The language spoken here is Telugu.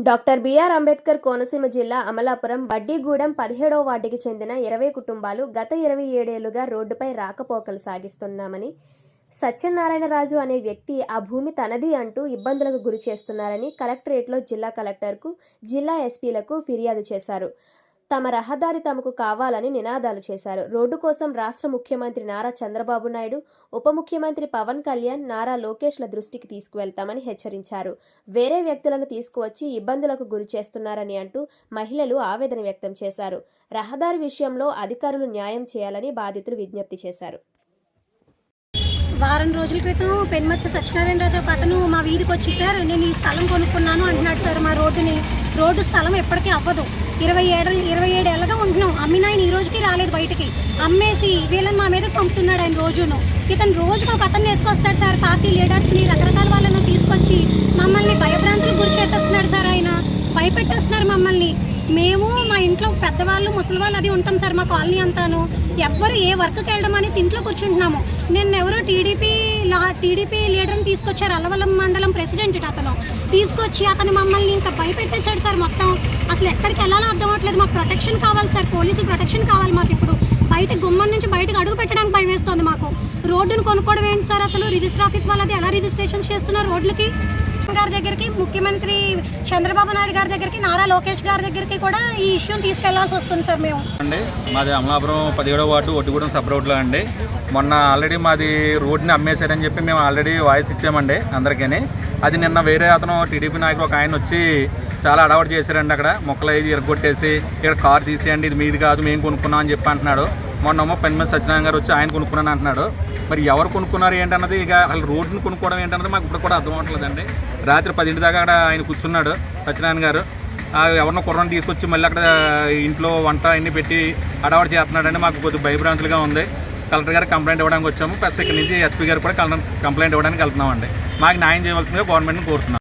డాక్టర్ బిఆర్ అంబేద్కర్ కోనసీమ జిల్లా అమలాపురం బడ్డీగూడెం పదిహేడవ వార్డుకి చెందిన ఇరవై కుటుంబాలు గత ఇరవై ఏడేళ్ళుగా రోడ్డుపై రాకపోకలు సాగిస్తున్నామని సత్యనారాయణరాజు అనే వ్యక్తి ఆ భూమి తనది అంటూ ఇబ్బందులకు గురి చేస్తున్నారని కలెక్టరేట్లో జిల్లా కలెక్టర్కు జిల్లా ఎస్పీలకు ఫిర్యాదు చేశారు. తమ రహదారి తమకు కావాలని నినాదాలు చేశారు. రోడ్డు కోసం రాష్ట్ర ముఖ్యమంత్రి నారా చంద్రబాబు నాయుడు ఉప ముఖ్యమంత్రి పవన్ కళ్యాణ్ నారా లోకేష్ల దృష్టికి తీసుకువెళ్తామని హెచ్చరించారు. వేరే వ్యక్తులను తీసుకువచ్చి ఇబ్బందులకు గురి చేస్తున్నారని అంటూ మహిళలు ఆవేదన వ్యక్తం చేశారు. రహదారి విషయంలో అధికారులు న్యాయం చేయాలని బాధితులు విజ్ఞప్తి చేశారు. వారం రోజుల క్రితం పెన్మత్స సత్యనారాయణరాజు ఒక అతను మా వీధికి వచ్చి సార్ నేను ఈ స్థలం కొనుక్కున్నాను అంటున్నాడు సార్ మా రోడ్డుని రోడ్డు స్థలం ఎప్పటికీ అవ్వదు. ఇరవై ఏడు ఇరవై ఏడేళ్ళగా ఉంటున్నాం. అమ్మిన ఆయన ఈ రోజుకి రాలేదు బయటికి. అమ్మేసి వీళ్ళని మా మీద పంపుతున్నాడు ఆయన రోజును. ఇతను రోజుకు ఒక అతను వేసుకొస్తాడు సార్. పార్టీ లీడర్స్ని రకరకాల వాళ్ళని తీసుకొచ్చి మమ్మల్ని భయభ్రాంతులు గురి చేసేస్తున్నాడు సార్ ఆయన. భయపెట్టేస్తున్నారు మమ్మల్ని. మేము మా ఇంట్లో పెద్దవాళ్ళు ముసలివాళ్ళు అది ఉంటాం సార్ మా కాలనీ అంతాను. ఎవ్వరు ఏ వర్క్కి వెళ్ళడం అనేసి ఇంట్లో కూర్చుంటున్నాము. నిన్న ఎవరో టీడీపీ లా టీడీపీ లీడర్ తీసుకొచ్చారు అలవలం మండలం ప్రెసిడెంట్ అతను. తీసుకొచ్చి అతను మమ్మల్ని ఇంకా భయపెట్టేశాడు సార్ మొత్తం. అసలు ఎక్కడికి వెళ్ళాలో అర్థం అవ్వట్లేదు. మాకు ప్రొటెక్షన్ కావాలి సార్ పోలీసులు ప్రొటెక్షన్ కావాలి మాకు ఇప్పుడు. బయట గుమ్మం నుంచి బయటకు అడుగు పెట్టడానికి భయం వేస్తుంది మాకు. రోడ్డును కొనుక్కోవడం ఏంటి సార్ అసలు? రిజిస్టర్ ఆఫీస్ వాళ్ళది ఎలా రిజిస్ట్రేషన్ చేస్తున్నారు రోడ్లకి? గారి దగ్గరికి ముఖ్యమంత్రి చంద్రబాబు నాయుడు గారి దగ్గరికి నారా లోకేష్ గారి దగ్గరికి కూడా ఈ ఇష్యూని తీసుకెళ్ళాల్సి వస్తుంది సార్ మేము. అండి మాది అమలాపురం పదిహేడవ వార్డు ఒడ్డుగూడెం సబ్ రోడ్లో అండి. మొన్న ఆల్రెడీ మాది రోడ్ని అమ్మేశారని చెప్పి మేము ఆల్రెడీ వాయిస్ ఇచ్చామండి అందరికీ అది నిన్న వేరే అతను టీడీపీ నాయకుడు ఒక ఆయన వచ్చి చాలా అడవాటు చేశారండి అక్కడ. మొక్కలు ఇది ఇరగొట్టేసి ఇక్కడ కార్ తీసేయండి ఇది మీది కాదు మేము కొనుక్కున్నాం అని చెప్పి అంటున్నాడు. మొన్నమో పని సత్యనారాయణ గారు వచ్చి ఆయన కొనుక్కున్నాను అంటున్నాడు. మరి ఎవరు కొనుక్కున్నారు ఏంటన్నది ఇక వాళ్ళు రోడ్డుని కొనుక్కోవడం ఏంటన్నది మాకు ఇప్పుడు కూడా అర్థం అవ్వట్లేదండి. రాత్రి పదింటి దాకా అక్కడ ఆయన కూర్చున్నాడు సత్యనారాయణ గారు. ఎవరినో కుర్రని తీసుకొచ్చి మళ్ళీ అక్కడ ఇంట్లో వంట అన్నీ పెట్టి అడవాడు చేస్తున్నాడని మాకు కొద్దిగా భయభ్రాంతులుగా ఉంది. కలెక్టర్ గారు కంప్లైంట్ ఇవ్వడానికి వచ్చాము. ప్లస్ ఇక్కడ నుంచి ఎస్పీ గారు కూడా కంప్లైంట్ ఇవ్వడానికి వెళ్తున్నామండి. మాకు న్యాయం చేయవలసిందిగా గవర్నమెంట్ని కోరుతున్నాం.